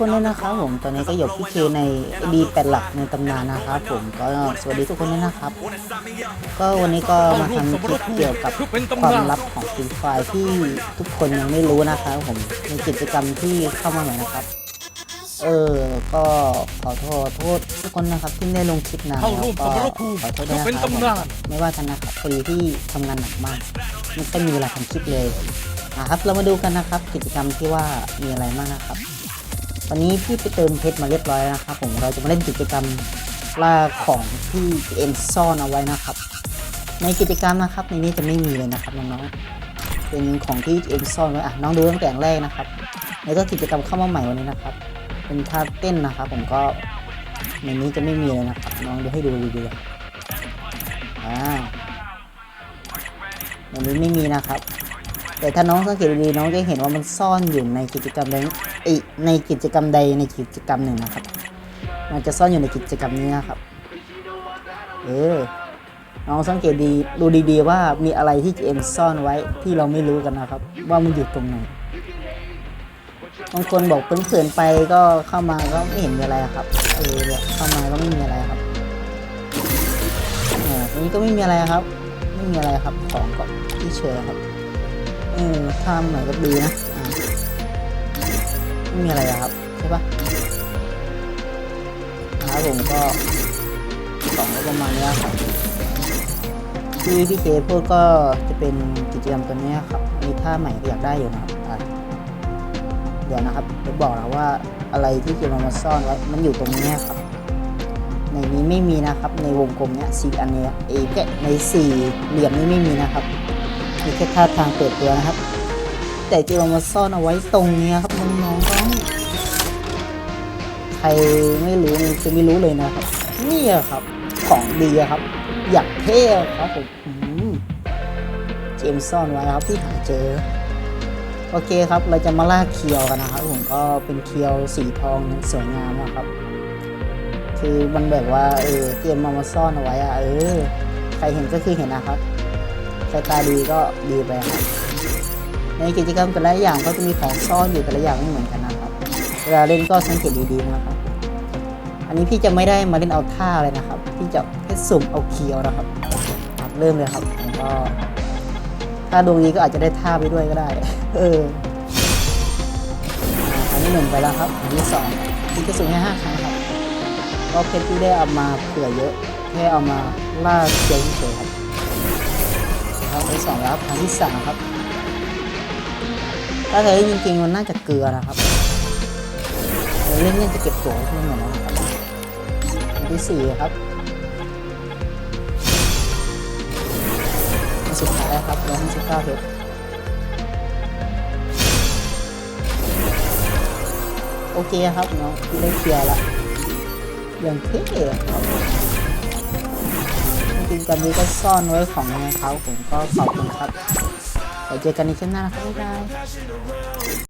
คนด้วยนะครับผมตอนนี้ก็อยู่พี่เคในดีแปดหลักในตำนานนะครับผมก็สวัสดีทุกคนด้วยนะครับ ก็วันนี้ก็มาทำคลิปเกี่ยวกับความลับของฟรีไฟที่ทุกคนยังไม่รู้นะครับผมในกิจกรรมที่เข้ามาใหม่นะครับ เออก็ขอโทษโทษทุกคนนะครับที่ได้ลงคลิปนานแล้วก็ขอโทษด้วยนะครับไม่ว่ากันะครับพอดีที่ทำงานหนักมากไม่ค่อยมีเวลาทำคลิปเลยอะครับเรามาดูกันนะครับกิจกรรมที่ว่ามีอะไรบ้างนะครับ วันนี้พี่ไปเติมเพชรมาเรียบร้อยแล้วนะครับผมเราจะมาเล่นกิจกรรมล่าของที่เอ็มซ่อนเอาไว้นะครับ ในกิจกรรมนะครับในนี้จะไม่มีเลยนะครับน้องๆเป็นของที่เอ็มซ่อนไว้อะน้องดูตั้งแต่แรกนะครับแล้วก็กิจกรรมเข้ามาใหม่วันนี้นะครับ เป็นท่าเต้นนะครับ ผมก็ในนี้จะไม่มีเลยนะครับน้องดูให้ดูดีๆอ่าในนี้ไม่มีนะครับ แต่ถ้าน้องสังเกตดีน้องจะเห็นว่ามันซ่อนอยู่ในกิจกรรมใดในกิจกรรมใดในกิจกรรมหนึ่งนะครับ มันจะซ่อนอยู่ในกิจกรรมนี้นะครับ เออน้องสังเกตดีดูดีๆว่ามีอะไรที่เอ็มซ่อนไว้ที่เราไม่รู้กันนะครับ ว่ามันอยู่ตรงไหนบางคนบอกเพื่อนๆไปก็เข้ามาก็ไม่เห็นมีอะไรครับเออเนี่ยเข้ามาก็ไม่มีอะไรครับเออตรงนี้ก็ไม่มีอะไรครับ ไม่มีอะไรครับของก็ที่เฉยครับ เออทำหน่อยก็ดีนะอ่าไม่มีอะไรอะครับใช่ปะนะครับผมก็ของก็ประมาณนี้ครับที่พี่เคพูดก็จะเป็นกิจกรรมตัวนี้ครับมีท่าใหม่ก็อยากได้อยู่นะครับอะเดี๋ยวนะครับเดี๋ยวบอกนะว่าอะไรที่เคมามาซ่อนไว้มันอยู่ตรงนี้ครับ ในนี้ไม่มีนะครับในวงกลมเนี้ยสี่อันเนี้ยเอแค่ในสี่เหลี่ยมนี้ไม่มีนะครับ มีแค่ท่าทางเปิดตัวนะครับ แต่ที่เรามาซ่อนเอาไว้ตรงเนี้ยครับน้องๆใครไม่รู้นี่จะไม่รู้เลยนะครับ นี่ครับ ของดีครับ อยากเท่ครับผมเจมส์ซ่อนไว้ครับที่หาเจอ โอเคครับ เราจะมาล่าเคียวกันนะครับผมก็เป็นเคียวสีทองสวยงามนะครับ คือมันแบบว่าเออเตรียมมามาซ่อนเอาไว้อะเออใครเห็นก็คือเห็นนะครับ สายตาดีก็ดีไปครับในกิจกรรมแต่ละอย่างก็จะมีของซ่อนอยู่แต่ละอย่างไม่เหมือนกันนะครับเวลาเล่นก็สังเกตดีๆนะครับ อันนี้พี่จะไม่ได้มาเล่นเอาท่าเลยนะครับ พี่จะแค่สุ่มเอาเคียวนะครับครับเริ่มเลยครับแล้วก็ถ้าดวงนี้ก็อาจจะได้ท่าไปด้วยก็ได้ เอออันที่หนึ่งไปแล้วครับ อันที่สองพี่จะสุ่มแค่ห้าครั้งครับก็เพชรที่ได้เอามาเผื่อเยอะแค่เอามาล่าเคียวเฉยๆครับ ครับที่สองแล้วครั้งที่สามครับ ถ้าเธอเล่นจริงๆมันน่าจะเกลือนะครับเออเล่นเล่นจะเก็บตัวที่มันเหมือนนะครับครั้งที่สี่ครับอันสุดท้ายครับร้อยห้าสิบเก้าเพชรโอเคครับเนาะได้เคลียร์ละอย่างเท่ครับ จริงๆกันนี้ก็ซ่อนไว้ของในเขาผมก็ขอบคุณครับไว้เจอกันในคลิปหน้านะครับบ๊ายบาย